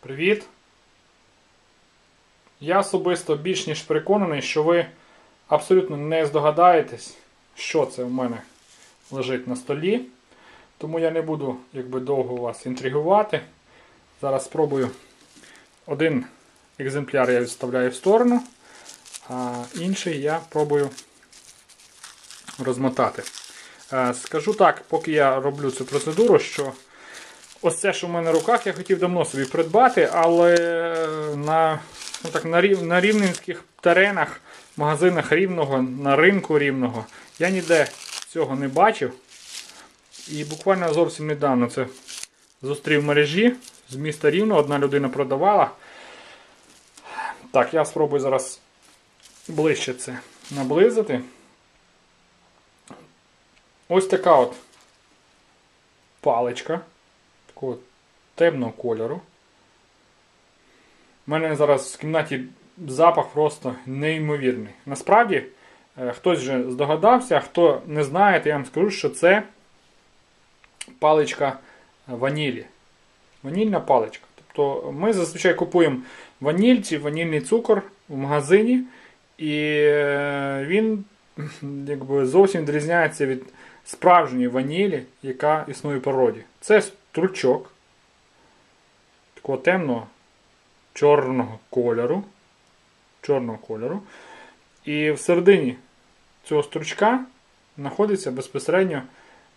Привіт! Я особисто більш ніж переконаний, що ви абсолютно не здогадаєтесь, що це в мене лежить на столі. Тому я не буду якби, довго вас інтригувати. Зараз спробую один екземпляр я відставляю в сторону, а інший я пробую розмотати. Е, Скажу так, поки я роблю цю процедуру, що ось це, що в мене в руках, я хотів давно собі придбати, але на, ну так, на, рів, на рівненських теренах, магазинах рівного, на ринку рівного, я ніде цього не бачив. І буквально зовсім недавно це зустрів в мережі з міста Рівно, одна людина продавала. Так, я спробую зараз ближче це наблизити. Ось така от паличка такого темного кольору. У мене зараз в кімнаті запах просто неймовірний. Насправді, е, хтось вже здогадався, а хто не знає, то я вам скажу, що це паличка ванілі. Ванільна паличка. Тобто ми зазвичай купуємо ваніль чи ванільний цукор в магазині, і е, він якби, зовсім відрізняється від справжньої ванілі, яка існує в природі. Це стручок такого темного чорного кольору. Чорного кольору. І всередині цього стручка знаходиться безпосередньо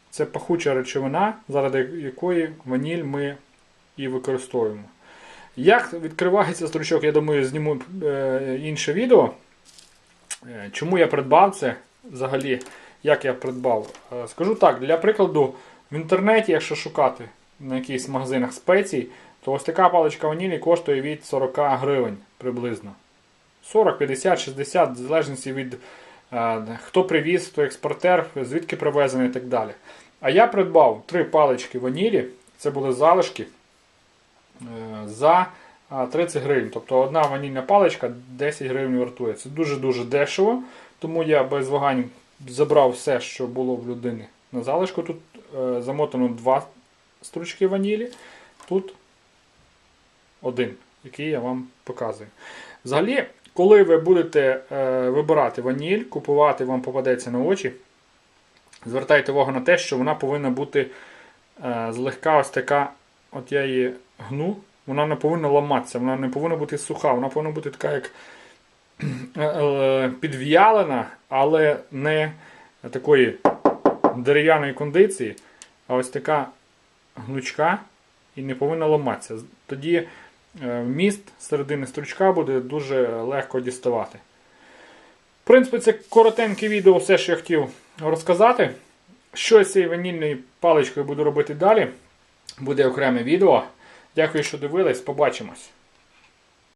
це пахуча речовина, заради якої ваніль ми і використовуємо. Як відкривається стручок, я думаю, зніму е, інше відео. Е, Чому я придбав це взагалі? Як я придбав? Е, Скажу так, для прикладу, в інтернеті, якщо шукати на якихось магазинах спецій, то ось така паличка ванілі коштує від 40 гривень приблизно. 40, 50, 60, в залежності від е, хто привіз, хто експортер, звідки привезений і так далі. А я придбав три палички ванілі, це були залишки е, за 30 гривень. Тобто одна ванільна паличка 10 гривень вартує. Це дуже-дуже дешево, тому я без вагань забрав все, що було в людини на залишку. Тут е, замотано два стручки ванілі, тут один, який я вам показую. Взагалі, коли ви будете е, вибирати ваніль, купувати вам попадеться на очі, звертайте увагу на те, що вона повинна бути е, злегка ось така, от я її гну, вона не повинна ламатися, вона не повинна бути суха, вона повинна бути така, як е, е, підв'ялена, але не такої дерев'яної кондиції, а ось така гнучка і не повинна ламатися. Тоді міст середини стручка буде дуже легко діставати. В принципі, це коротеньке відео, все, що я хотів розказати. Що з цією ванільною паличкою буду робити далі, буде окреме відео. Дякую, що дивились. Побачимось.